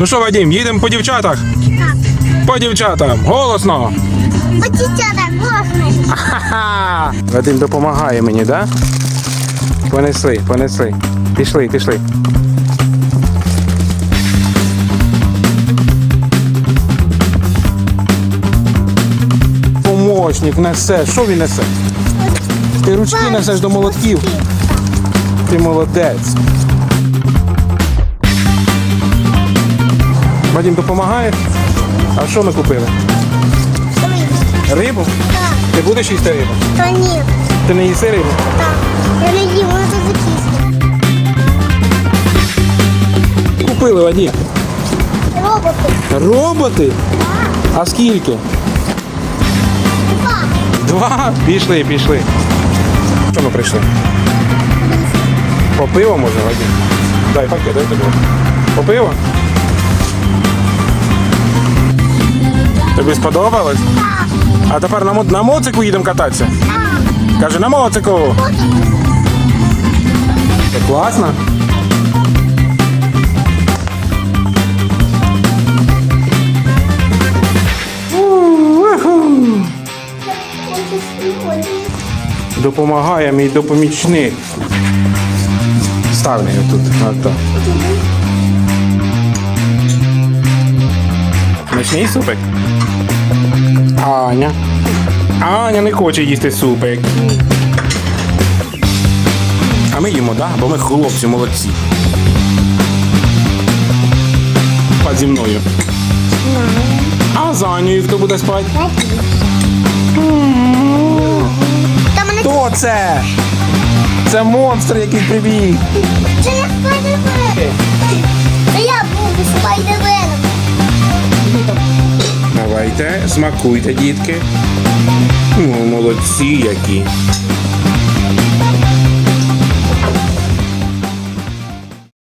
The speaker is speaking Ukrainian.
Ну що, Вадим, їдемо по дівчатах? Так. По дівчатам. Голосно. Так власне. Ха-ха! Вадим допомагає мені, да? Понесли, понесли. Пішли, пішли. Помощник несе. Що він несе? Ти ручки несеш до молотків. Ти молодець. Вадим допомагає? А що ми купили? Рибу? Так. Ти будеш їсти рибу? Та ні. Ти не їси рибу? Так. Я не їм, воно це закисло. Купили Вадим. Роботи. Роботи? А скільки? Два. Два? Пішли, пішли. Що ми прийшли? По пиво може, Вадим? Дай пакет, дай тобі. По пиво? Тобі сподобалось? А тепер на, на моцику їдемо кататися? Каже, на моцику. Це класно? Допомагає мій допомічник. Став його тут. Ото. Смачний супик? Аня. Аня не хоче їсти супик. А ми їмо, так? Да? Бо ми хлопці молодці. Спать зі мною. А за Анею хто буде спати? Хто це? Це монстр, який прибіг. це Давайте, смакуйте, дітки. Ну, молодці які.